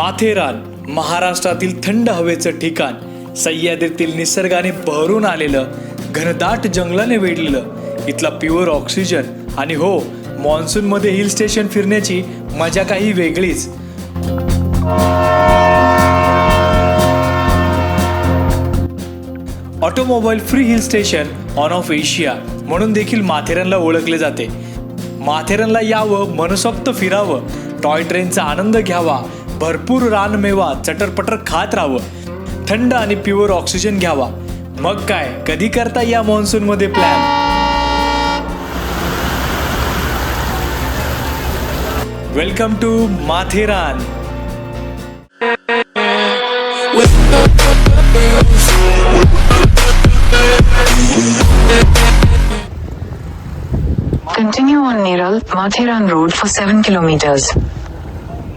माथेरान महाराष्ट्रातील थंड हवेचं ठिकाण सह्याद्रीतील निसर्गाने बहरून आलेलं घनदाट जंगलाने वेढलेलं इथला प्युअर ऑक्सिजन आणि हो मान्सूनमध्ये हिल स्टेशन फिरण्याची मजा काही वेगळीच. Automobile free hill station on of Asia म्हणून देखील माथेरानला ओळखले जाते. माथेरानला यावं मनसोक्त फिरावं टॉय ट्रेनचा आनंद घ्यावा भरपूर रानमेवा चटरपटर खात राहावं. थंड आणि प्युअर ऑक्सिजन घ्यावा. मग काय कधी करता या मान्सूनमध्ये plan welcome to Matheran. Continue on Neral, Mathiran Road for 7 kilometers.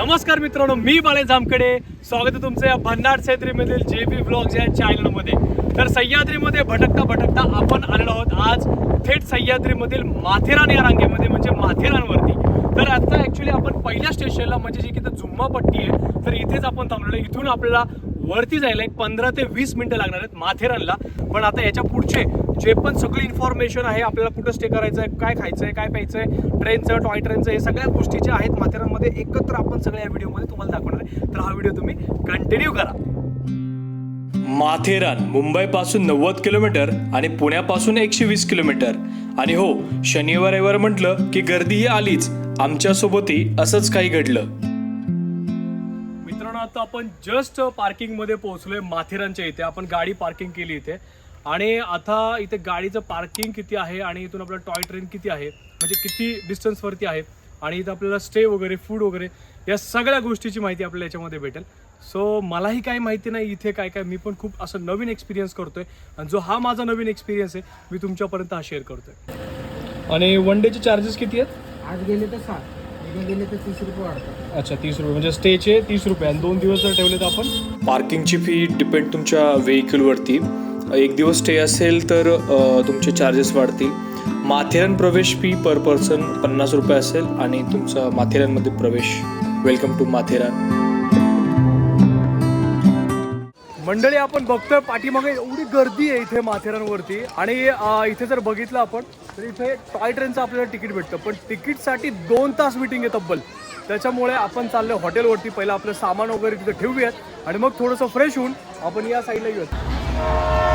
नमस्कार मित्रांनो मी बाळे जामकडे स्वागत आहे तुमचं या भन्नाट सह्याद्रीमधील जे बी ब्लॉग्स या चॅनलमध्ये तर सह्याद्रीमध्ये भटकता भटकता आपण आलेलो आहोत आज थेट सह्याद्रीमधील माथेरान या रांगेमध्ये म्हणजे माथेरानवरती. तर आता ॲक्च्युली आपण पहिल्या स्टेशनला म्हणजे जी की तर जुम्मा पट्टी आहे तर इथेच आपण थांबलेलो इथून आपल्याला वरती जायला एक पंधरा ते वीस मिनिटं लागणार आहेत माथेरानला. पण आता याच्या पुढचे जे पण सगळी इन्फॉर्मेशन आहे आपल्याला कुठं स्टे करायचं आहे काय खायचं आहे काय प्यायचं आहे ट्रेनचं टॉय ट्रेनचं हे सगळ्या गोष्टी ज्या आहेत माथेरानमध्ये एकत्र आपण सगळ्या या व्हिडिओमध्ये तुम्हाला दाखवणार आहे. तर हा व्हिडिओ तुम्ही कंटिन्यू करा. माथेरान मुंबईपासून नव्वद किलोमीटर आणि पुण्यापासून एकशे वीस किलोमीटर. आणि हो शनिवार रविवार म्हटलं की गर्दी ही आलीच. आमच्यासोबतही असंच काही घडलं. आता आपण जस्ट पार्किंगमध्ये पोहोचलोय माथेरानच्या इथे. आपण गाडी पार्किंग केली इथे. आणि आता इथे गाडीचं पार्किंग किती आहे आणि इथून आपलं टॉय ट्रेन किती आहे? म्हणजे किती डिस्टन्सवरती आहे? आणि इथं आपल्याला स्टे वगैरे फूड वगैरे या सगळ्या गोष्टीची माहिती आपल्याला याच्यामध्ये भेटेल. सो मलाही काही माहिती नाही इथे काय काय. मी पण खूप असं नवीन एक्सपिरियन्स करतोय. आणि जो हा माझा नवीन एक्सपिरियन्स आहे मी तुमच्यापर्यंत हा शेअर करतोय. आणि वन डेचे चार्जेस किती आहेत? आज गेले तर सात. गेले तर तीस रुपये वाढतात. अच्छा तीस रुपये. म्हणजे स्टेचे तीस रुपये. आणि दोन दिवस जर ठेवले तर आपण? पार्किंगची फी डिपेंड तुमच्या व्हेकलवरती एक दिवस स्टे असेल तर अ, तुमचे चार्जेस वाढतील. माथेरान प्रवेश फी पर पर्सन पन्नास रुपये असेल आणि तुमचा माथेरानमध्ये प्रवेश. Welcome to Matheran. मंडळी आपण बघतोय पाठीमागे एवढी गर्दी आहे इथे माथेरानवरती. आणि इथे जर बघितलं आपण तर इथे टॉय ट्रेनचं आपल्याला तिकीट भेटतं. पण तिकीटसाठी दोन तास मिटिंग आहे तब्बल. त्याच्यामुळे आपण चाललो हॉटेलवरती. पहिलं आपलं सामान वगैरे तिथे ठेवूयात. आणि मग थोडंसं फ्रेश होऊन आपण या साईडला येऊयात.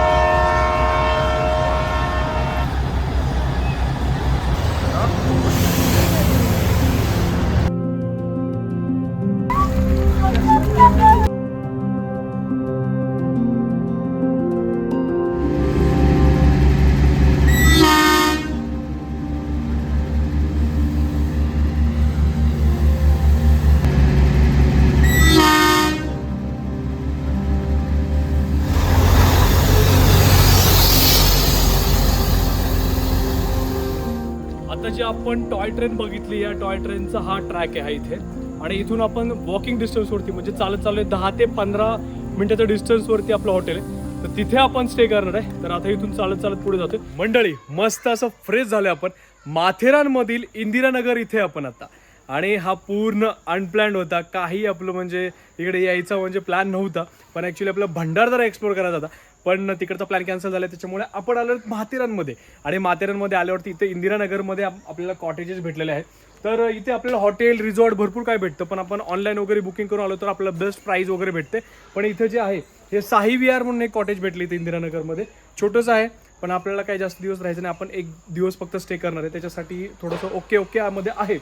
आपण टॉय ट्रेन बघितली. या टॉय ट्रेनचा हा ट्रॅक आहे हा इथे. आणि इथून आपण वॉकिंग डिस्टन्सवरती म्हणजे चालत चालू आहे दहा ते पंधरा मिनिटाच्या डिस्टन्सवरती आपलं हॉटेल आहे. तर तिथे आपण स्टे करणार आहे. तर आता इथून चालत चालत पुढे जातोय. मंडळी मस्त असं फ्रेश झालं आपण. माथेरानमधील इंदिरानगर इथे आपण आता. आणि हा पूर्ण अनप्लॅन्ड होता. काही आपलं म्हणजे इकडे यायचा म्हणजे प्लॅन नव्हता. पण ॲक्च्युली आपला भंडारदरा एक्सप्लोर करायचा होता. पण तिकडचा प्लॅन कॅन्सल झाला त्याच्यामुळे आपण आलो माथेरानमध्ये. आणि माथेरानमध्ये आल्यावरती इथे इंदिरानगरमध्ये आपल्याला कॉटेजेस भेटलेले आहेत. तर इथे आपल्याला हॉटेल रिसॉर्ट भरपूर काय भेटतं पण आपण ऑनलाईन वगैरे बुकिंग करून आलो तर आपल्याला बेस्ट प्राईस वगैरे भेटते. पण इथे जे आहे हे साही विहार म्हणून एक कॉटेज भेटले इथे इंदिरानगरमध्ये. छोटंसं आहे पण आपल्याला काही जास्त दिवस राहायचं नाही. आपण एक दिवस फक्त स्टे करणार आहे. त्याच्यासाठी थोडंसं ओके ओके मध्ये आहे.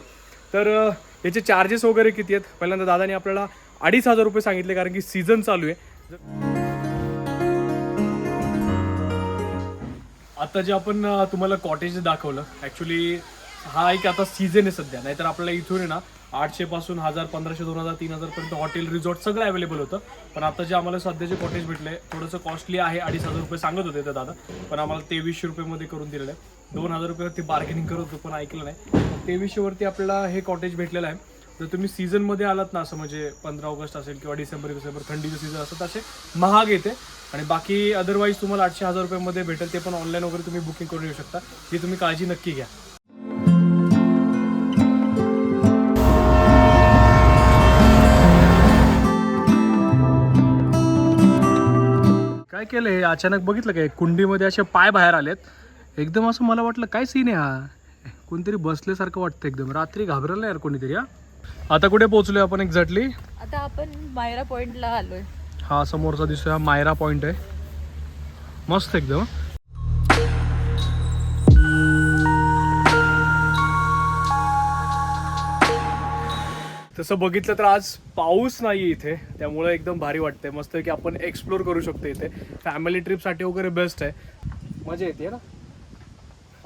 तर याचे चार्जेस वगैरे किती आहेत? पहिल्यांदा दादाने आपल्याला अडीच हजार रुपये सांगितले कारण की सीझन चालू आहे. आता जे आपण तुम्हाला कॉटेज दाखवलं ॲक्च्युली हा एक आता सीझन आहे सध्या. नाहीतर आपल्याला इथून आहे ना आठशे पासून हजार पंधराशे दोन हजार तीन हजार पर्यंत हॉटेल रिसॉर्ट सगळं अवेलेबल होतं. पण आता जे आम्हाला सध्याचे कॉटेज भेटले थोडंसं कॉस्टली आहे अडीच हजार रुपये सांगत होते ते दादा. पण आम्हाला तेवीसशे रुपयेमध्ये करून दिलेलं आहे. दोन हजार रुपयावरती बार्गेनिंग करत होतो पण ऐकलं नाही. तेवीसशेवरती आपल्याला हे कॉटेज भेटलेलं आहे. जर तुम्ही सीझनमध्ये आलात ना असं म्हणजे पंधरा ऑगस्ट असेल किंवा डिसेंबर डिसेंबर थंडीचं सीझन असतात असे महाग येते. आणि बाकी अदरवाईज तुम्हाला आठशे हजार रुपयामध्ये भेटेल ते पण ऑनलाईन वगैरे तुम्ही बुकिंग करून येऊ शकता. ही तुम्ही काळजी नक्की घ्या. काय केलं हे? अचानक बघितलं काय कुंडीमध्ये असे पाय बाहेर आलेत. एकदम असं मला वाटलं काय सीन आहे हा? कोणतरी बसल्यासारखं वाटतं एकदम. रात्री घाबरलं यार कोणीतरी हा? आता कुठे पोहोचलोय आपण एक्झॅक्टली? आता आपण मायरा पॉइंटला आलोय. हा समोरचा दिसतोय हा मायरा पॉइंट आहे. मस्त एकदम तसं बघितलं तर आज पाऊस नाही इथे त्यामुळे एकदम भारी वाटतंय. मस्त की आपण एक्सप्लोर करू शकतो इथे. फॅमिली ट्रिपसाठी वगैरे बेस्ट आहे. मजा येते ना?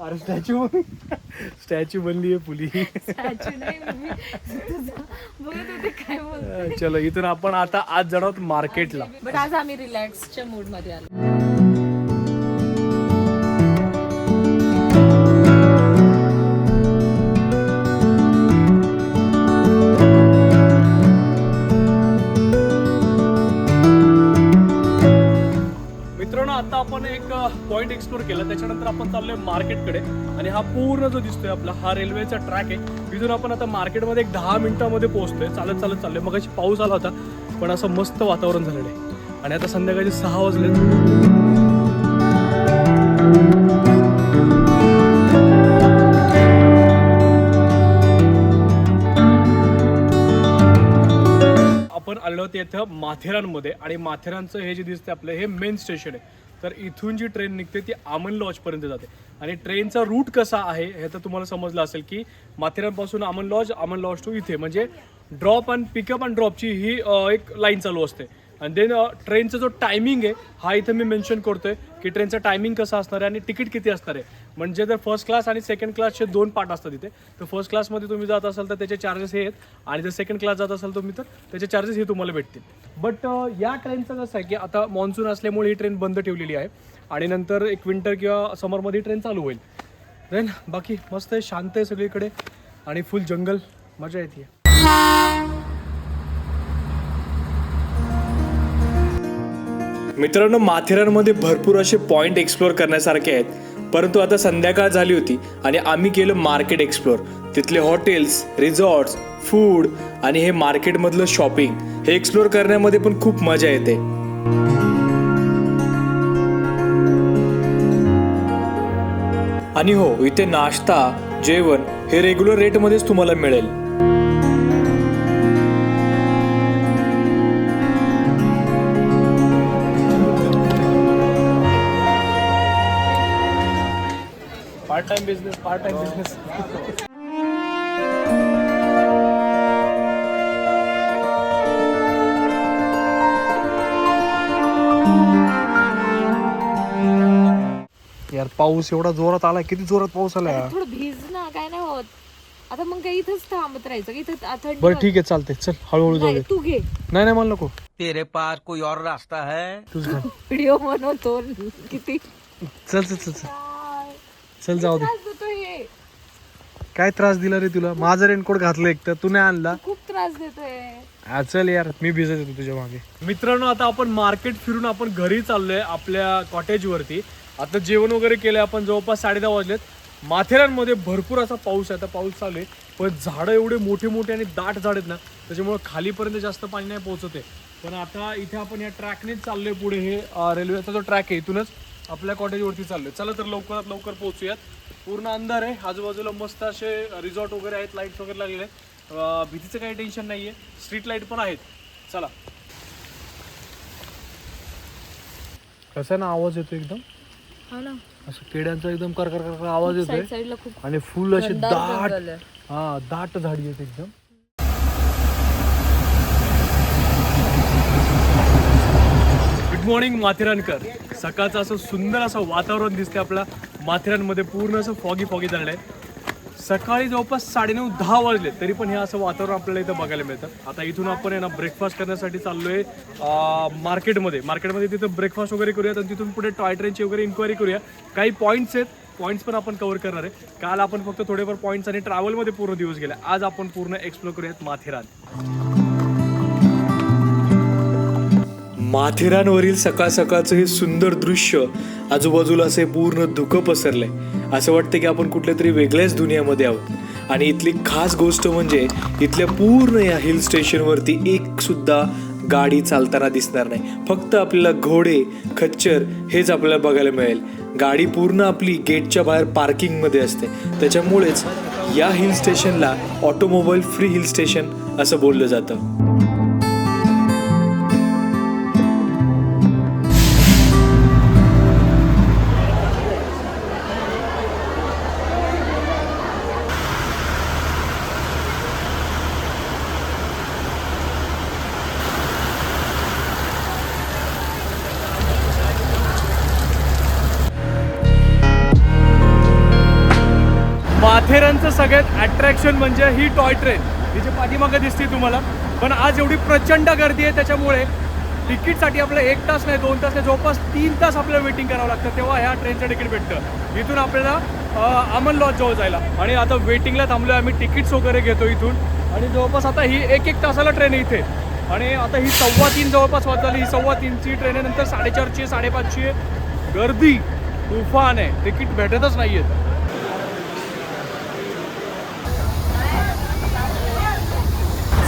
अरे स्टॅच्यू स्टॅच्यू बनली आहे पुली. चलो इथून आपण आता आज जाणार आहोत मार्केटला. बट आज आम्ही रिलॅक्सच्या मूडमध्ये आलो. पॉइंट एक्सप्लोर केला त्याच्यानंतर आपण चाललोय मार्केटकडे. आणि हा पूर्ण जो दिसतोय आपला हा रेल्वेचा ट्रॅक आहे. तिथून आपण आता मार्केटमध्ये एक दहा मिनिटामध्ये पोहोचतोय चालत चालत चाललोय. मग पाऊस आला होता पण असं मस्त वातावरण झालेलं आहे. आणि आता संध्याकाळचे सहा वाजले आपण आलो आहोत इथं माथेरानमध्ये. आणि माथेरानचं हे जे दिसतंय आपलं हे मेन स्टेशन आहे. तर इथून जी ट्रेन निघते ती आमन लॉजपर्यंत जाते. आणि ट्रेनचा रूट कसा आहे हे तर तुम्हाला समजलं असेल की माथेरानपासून आमन लॉज आमन लॉज टू इथे. म्हणजे ड्रॉप अँड पिकअप अँड ड्रॉपची ही एक लाईन चालू असते. आणि देन ट्रेनचा जो टायमिंग आहे हा इथं मी मेन्शन करतोय की ट्रेनचा टायमिंग कसा असणार आहे आणि तिकीट किती असणार आहे. म्हणजे जर फर्स्ट क्लास आणि सेकंड क्लासचे दोन पार्ट असतात इथे तर फर्स्ट क्लासमध्ये तुम्ही जात असाल तर त्याचे चार्जेस हे आहेत आणि जर सेकंड क्लास जात असाल तुम्ही तर त्याचे चार्जेस हे तुम्हाला भेटतील. बट या ट्रेनचं कसं आहे की आता मान्सून असल्यामुळे ही ट्रेन बंद ठेवलेली आहे आणि नंतर एक विंटर किंवा समरमध्ये ट्रेन चालू होईल. देन बाकी मस्त आहे शांत आहे सगळीकडे आणि फुल जंगल मजा येते. मित्रांनो माथेरानमध्ये भरपूर असे पॉइंट एक्सप्लोअर करण्यासारखे आहेत. परंतु आता संध्याकाळ झाली होती आणि आम्ही केलं मार्केट एक्सप्लोर तिथले हॉटेल्स रिझॉर्ट्स फूड आणि हे मार्केटमधलं शॉपिंग. हे एक्सप्लोर करण्यामध्ये पण खूप मजा येते. आणि हो इथे नाश्ता जेवण हे रेग्युलर रेटमध्येच तुम्हाला मिळेल. Part time business part time business यार पाऊस एवढा जोरात आलाय किती जोरात पाऊस आलाय? थोडं भिज ना काय नाही होत. आता मग काय इथंच थांबत राहायचं का इथं आ- थंडी बरं ठीक आहे चालतंय. चल हळूहळू नाही, जाऊया. तू घे. नाही नाही मला नको. तेरे पास कोई और रास्ता है? घाल व्हिडिओ बनवतो किती. चल चल चल चल. चल जाऊ दे. देतो हे. काय त्रास दिला रे तुला? माझा रेनकोट घातलं एक तर तू नाही आणला खूप त्रास देतोय. हा, चल यार. मी भिजत येतो तुझ्या मागे. मित्रांनो आता आपण मार्केट फिरून आपण घरी चाललोय आपल्या कॉटेज वरती. आता जेवण वगैरे केलंय आपण. जवळपास साडे दहा वाजलेत. माथेरानमध्ये भरपूर असा पाऊस आहे. आता पाऊस चालू आहे. पण झाडं एवढे मोठे मोठे आणि दाट झाड आहेत ना त्याच्यामुळे खालीपर्यंत जास्त पाणी नाही पोहोचत आहे. पण आता इथे आपण या ट्रॅकनेच चाललोय पुढे. हे रेल्वेचा जो ट्रॅक आहे इथूनच. आपल्या कॉटेजवरती चाललोय. चला तर लवकरात लवकर पोहोचूयात. पूर्ण अंधार आहे. आजूबाजूला मस्त असे रिसॉर्ट वगैरे आहेत लाईट्स वगैरे लागलेले आहेत. भीतीचं काही टेन्शन नाहीये. स्ट्रीट लाइट पण आहेत. चला. कसा ना आवाज येतो एकदम? हा ना. असं किड्यांचा एकदम कर कर कर कर आवाज येतोय. साईड साईडला खूप आणि फुल असे दाट जंगल आहे. हा दाट झाडी आहेत एकदम. गुड मॉर्निंग माथेरानकर. सकाळचं असं सुंदर असं वातावरण दिसते आपल्या माथेरानमध्ये. पूर्ण असं फॉगी फॉगी झालं आहे. सकाळी जवळपास साडेनऊ दहा वाजले तरी पण हे असं वातावरण आपल्याला इथं बघायला मिळतं. आता इथून आपण आहे ना ब्रेकफास्ट करण्यासाठी चाललोय आहे मार्केटमध्ये मार्केटमध्ये तिथं ब्रेकफास्ट वगैरे करूयात आणि तिथून पुढे टॉय ट्रेनची वगैरे इन्क्वायरी करूया काही पॉईंट्स आहेत पॉईंट्स पण आपण कव्हर करणार आहे. काल आपण फक्त थोडेफार पॉईंट्स आणि ट्रॅव्हलमध्ये पूर्ण दिवस गेले. आज आपण पूर्ण एक्सप्लोर करूयात माथेरान. माथेरानवरील सकाळ सकाळचं हे सुंदर दृश्य आजूबाजूला असे पूर्ण धुकं पसरलंय असं वाटतं की आपण कुठल्या तरी वेगळ्याच दुनियामध्ये आहोत. आणि इथली खास गोष्ट म्हणजे इथल्या पूर्ण या हिल स्टेशनवरती एक सुद्धा गाडी चालताना दिसणार नाही. फक्त आपल्याला घोडे खच्चर हेच आपल्याला बघायला मिळेल. गाडी पूर्ण आपली गेटच्या बाहेर पार्किंगमध्ये असते. त्याच्यामुळेच या हिल स्टेशनला ऑटोमोबाईल फ्री हिल स्टेशन असं बोललं जातं. माथेरानचं सगळ्यात अट्रॅक्शन म्हणजे ही टॉय ट्रेन ही जी पाठीमागं दिसते तुम्हाला. पण आज एवढी प्रचंड गर्दी आहे त्याच्यामुळे तिकीटसाठी आपलं एक तास नाही दोन तास नाही जवळपास तीन तास आपल्याला वेटिंग करावं लागतं. तेव्हा ह्या ट्रेनचं तिकीट भेटतं. इथून आपल्याला अमन लॉज जवळ जायला. आणि आता वेटिंगला थांबलो आम्ही तिकीट्स वगैरे घेतो इथून. आणि जवळपास आता ही एक एक तासाला ट्रेन आहे इथे. आणि आता ही सव्वा तीन जवळपास वाजली ही सव्वा तीनची ट्रेन आहे नंतर साडेचारची आहे साडेपाचची आहे. गर्दी तुफान आहे. तिकीट भेटतच नाही आहेत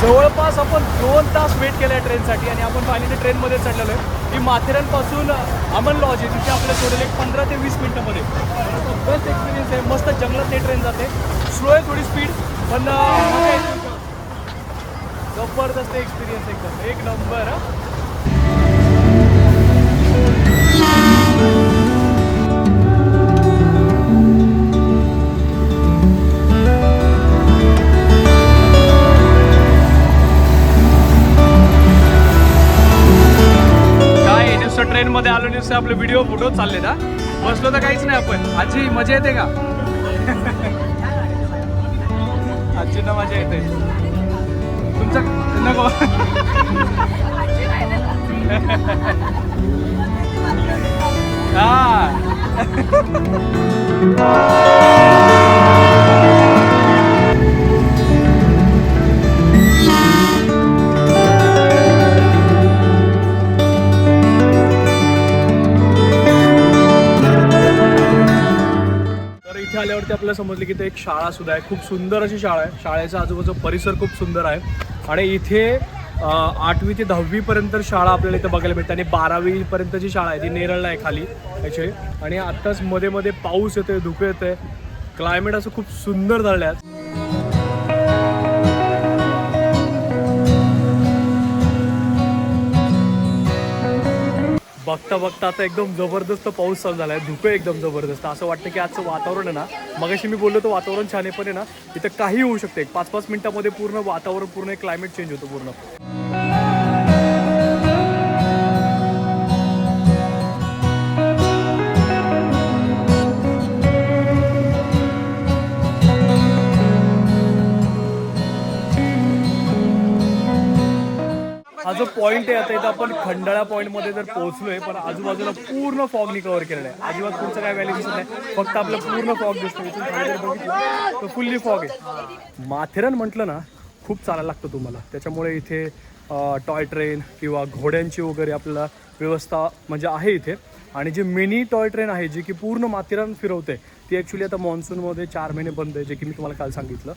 जवळपास आपण दोन तास वेट केलं आहे ट्रेनसाठी आणि आपण फायनली ट्रेनमध्ये चढलेलो आहे. ही माथेरानपासून अमन लॉज आहे तिथे आपल्याला सोडेल एक पंधरा ते वीस मिनटामध्ये. बेस्ट एक्सपिरियन्स आहे. मस्त जंगलात ते ट्रेन जाते. स्लो आहे थोडी स्पीड पण जबरदस्त एक्सपिरियन्स एकदम. एक नंबर मध्ये आपले व्हिडिओ फोटो चालले ना? बसलो तर काहीच नाही आपण. आजी मजा येते का? आजींना मजा येते. तुमचं नको. हा. आल्यावरती आपल्याला समजलं की ते एक शाळा सुद्धा आहे. खूप सुंदर अशी शाळा आहे. शाळेचा आजूबाजूचा परिसर खूप सुंदर आहे. आणि इथे आठवी ते दहावीपर्यंत शाळा आपल्याला इथं बघायला मिळते. आणि बारावीपर्यंतची शाळा आहे. ती नेरळला आहे खाली. ॲक्च्युली आणि आत्ताच मध्ये मध्ये पाऊस येतोय धुकं येतंय. क्लायमेट असं खूप सुंदर झालं आहे बघता बघता आता एकदम जबरदस्त पाऊस चालू झाला आहे धुकं एकदम जबरदस्त. असं वाटतं की आजचं वातावरण आहे ना मगाशी मी बोललो तर वातावरण छान आहे पण आहे ना इथं काही होऊ शकते. एक पाच पाच मिनिटामध्ये पूर्ण वातावरण पूर्ण क्लायमेट चेंज होतं पूर्ण. जो पॉईंट आहे आता इथं आपण खंडाळा पॉईंटमध्ये जर पोहोचलोय पण आजूबाजूला पूर्ण फॉगनी कव्हर केलेला आहे. अजिबात पुढचं काय व्हॅल्यू दिसत नाही. फक्त आपलं पूर्ण फॉग दिसतो इथून खाली जर बघितलं तर फुल्ली फॉग आहे. माथेरान म्हटलं ना खूप चालायला लागतं तुम्हाला. त्याच्यामुळे इथे टॉय ट्रेन किंवा घोड्यांची वगैरे आपल्याला व्यवस्था म्हणजे आहे इथे. आणि जी मिनी टॉय ट्रेन आहे जी की पूर्ण माथेरान फिरवते ती ॲक्च्युली आता मान्सूनमध्ये चार महिने बंद आहे जे की मी तुम्हाला काल सांगितलं.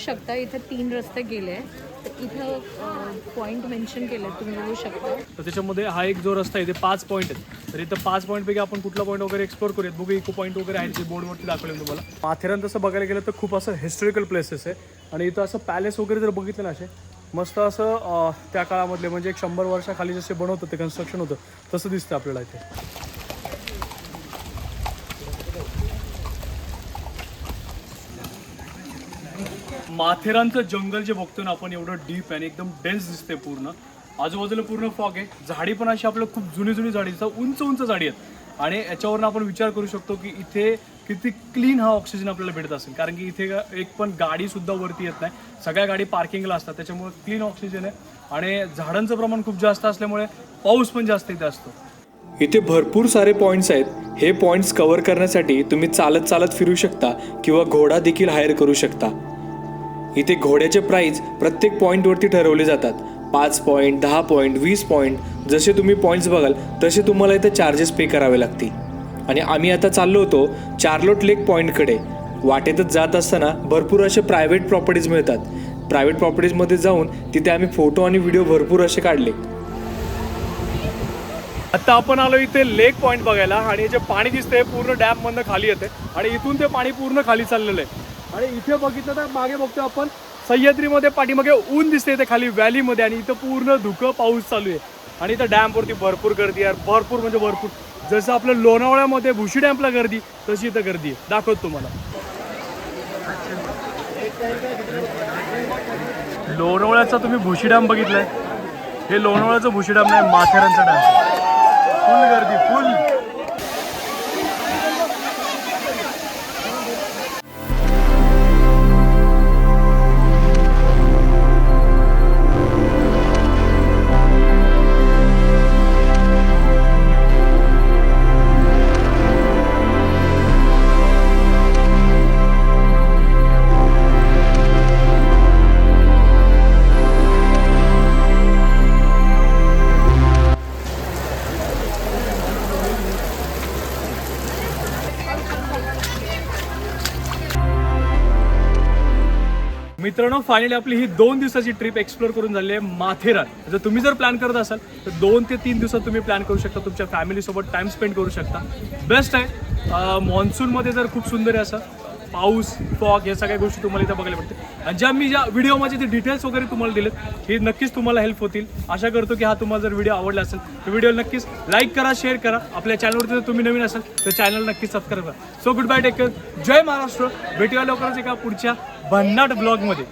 शकता. इथे तीन रस्ते गेले तर इथं पॉईंट मेन्शन केले तुम्ही बघू शकता. तर त्याच्यामध्ये हा एक जो रस्ता आहे ते पाच पॉईंट आहेत. तर इथं पाच पॉईंट पैकी आपण कुठला पॉईंट वगैरे एक्सप्लोर करूयात? बघू इको पॉईंट वगैरे आहेत ते बोर्डवरती दाखवले तुम्हाला. माथेरान तसं बघायला गेलं तर खूप असं हिस्टॉरिकल प्लेसेस आहे. आणि इथं असं पॅलेस वगैरे जर बघितलं ना असे मस्त असं त्या काळामधले म्हणजे एक शंभर वर्षाखाली जसे बनवतं ते कन्स्ट्रक्शन होतं तसं दिसतं आपल्याला इथे. माथेरानचं जंगल जे बघतो ना आपण एवढं डीप आहे आणि एकदम डेन्स दिसते पूर्ण. आजूबाजूला पूर्ण फॉग आहे. झाडी पण अशी आपलं खूप जुनी जुनी झाडी दिसतात उंच उंच झाडी आहेत. आणि याच्यावरून आपण विचार करू शकतो की इथे किती क्लीन हा ऑक्सिजन आपल्याला भेटत असेल. कारण की इथे एक पण गाडी सुद्धा वरती येत नाही. सगळ्या गाडी पार्किंगला असतात. त्याच्यामुळे क्लीन ऑक्सिजन आहे. आणि झाडांचं प्रमाण खूप जास्त असल्यामुळे पाऊस पण जास्त इथे असतो. इथे भरपूर सारे पॉईंट्स आहेत. हे पॉईंट्स कव्हर करण्यासाठी तुम्ही चालत चालत फिरू शकता किंवा घोडा देखील हायर करू शकता. इथे घोड्याचे प्राईज प्रत्येक पॉईंटवरती ठरवले जातात. पाच पॉईंट दहा पॉईंट वीस पॉईंट जसे तुम्ही पॉईंट्स बघाल तसे तुम्हाला इथे चार्जेस पे करावे लागतील. आणि आम्ही आता चाललो होतो चार्लोट लेक पॉईंटकडे वाटेतच जात असताना भरपूर असे प्रायव्हेट प्रॉपर्टीज मिळतात. प्रायव्हेट प्रॉपर्टीजमध्ये जाऊन तिथे आम्ही फोटो आणि व्हिडिओ भरपूर असे काढले. आता आपण आलो इथे लेक पॉईंट बघायला आणि हे जे पाणी दिसतंय पूर्ण डॅम मधनं खाली येते आणि इथून ते पाणी पूर्ण खाली चाललेलं आहे. आणि इथे बघितलं तर मागे बघतो आपण सह्याद्रीमध्ये पाठीमागे ऊन दिसते इथे खाली व्हॅलीमध्ये आणि इथं पूर्ण धुकं पाऊस चालू आहे. आणि इथं डॅमवरती भरपूर गर्दी आहे. भरपूर म्हणजे भरपूर. जसं आपलं लोणावळ्यामध्ये भुशी डॅमला गर्दी तशी इथं गर्दी आहे. दाखवतो तुम्हाला. लोणावळ्याचा तुम्ही भुशी डॅम बघितलाय. हे लोणावळ्याचं भुशी डॅम नाही माथेरानचा डॅम. फुल गर्दी फुल. मित्रांनो फायनली आपली ही दोन दिवसाची ट्रिप एक्सप्लोर करून झाली आहे माथेरान. जर तुम्ही जर प्लॅन करत असाल तर दोन ते तीन दिवसात तुम्ही प्लॅन करू शकता तुमच्या फॅमिलीसोबत टाइम स्पेंड करू शकता. बेस्ट आहे मान्सूनमध्ये जर खूप सुंदर आहे असं पाऊस फॉग या सगळ्या गोष्टी तुम्हाला इथं बघायला भेटते आणि ज्या मी ज्या व्हिडिओमध्ये ते डिटेल्स वगैरे तुम्हाला दिलेत हे नक्कीच तुम्हाला हेल्प होतील. आशा करतो की हा तुम्हाला जर व्हिडिओ आवडला असेल तर व्हिडिओ नक्कीच लाईक करा शेअर करा. आपल्या चॅनलवरती जर तुम्ही नवीन असाल तर चॅनल नक्कीच सबस्क्राईब करा. So good bye take care जय महाराष्ट्र. भेटूया लवकरच एका पुढच्या भन्नाट ब्लॉगमध्ये